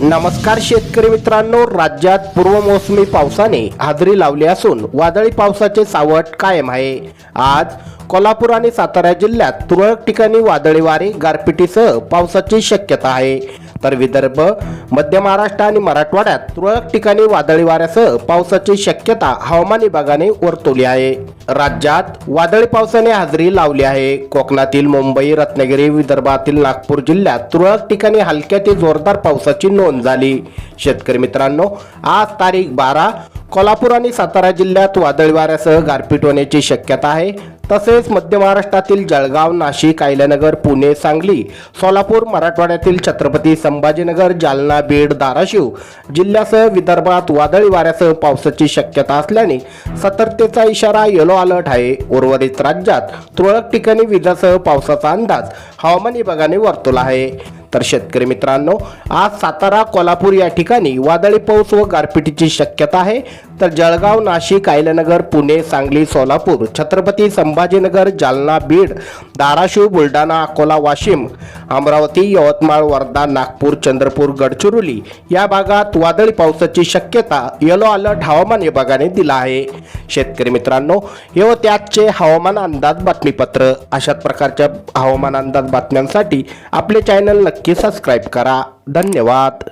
नमस्कार शेतकरी मित्रांनो राज्यात पूर्वमोसमी पावसाने हाजरी लावली असून वादळी पावसाचे सावट कायम आहे. आज कोल्हापूर आणि सातारा जिल्ह्यात तुरळक ठिकाणी वादळी वारे गारपिटीसह पावसाची शक्यता आहे. तर विदर्भ मध्य महाराष्ट्र आणि मराठवाड्यात तुरळक ठिकाणी वादळी वाऱ्यासह पावसाची शक्यता हवामान विभागाने वर्तवली आहे. राज्यात वादळी पावसाने हजेरी लावली आहे. कोकणातील मुंबई रत्नागिरी विदर्भातील नागपूर जिल्ह्यात तुरळक ठिकाणी हलक्या ते जोरदार पावसाची नोंद झाली. शेतकरी मित्रांनो आज तारीख बारा. कोल्हापूर आणि सातारा जिल्ह्यात वादळी वाऱ्यासह गारपीट होण्याची शक्यता आहे. तसेच मध्य महाराष्ट्रातील जळगाव नाशिक आयल्यानगर पुणे सांगली सोलापूर मराठवाड्यातील छत्रपती संभाजीनगर जालना बीड धाराशिव जिल्ह्यासह विदर्भात वादळी वाऱ्यासह पावसाची शक्यता असल्याने सतर्कतेचा इशारा येलो अलर्ट आहे. उर्वरित राज्यात तुरळक ठिकाणी विजासह पावसाचा अंदाज हवामान विभागाने वर्तवला आहे. तर शेतकरी मित्रांनो आज सातारा कोल्हापूर या ठिकाणी वादळी पाऊस व गारपिटीची शक्यता आहे. तर जळगाव नाशिक आयलनगर पुणे सांगली सोलापूर छत्रपती संभाजीनगर जालना बीड धाराशिव बुलढाणा अकोला वाशिम अमरावती यवतमाळ वर्धा नागपूर चंद्रपूर गडचिरोली या भागात वादळी पावसाची शक्यता येलो अलर्ट हवामान विभागाने दिला आहे. शेतकरी मित्रांनो हे होते आजचे हवामान अंदाज बातमीपत्र. अशाच प्रकारच्या हवामान अंदाज बातम्यांसाठी आपले चॅनल नक्की सबस्क्राईब करा. धन्यवाद.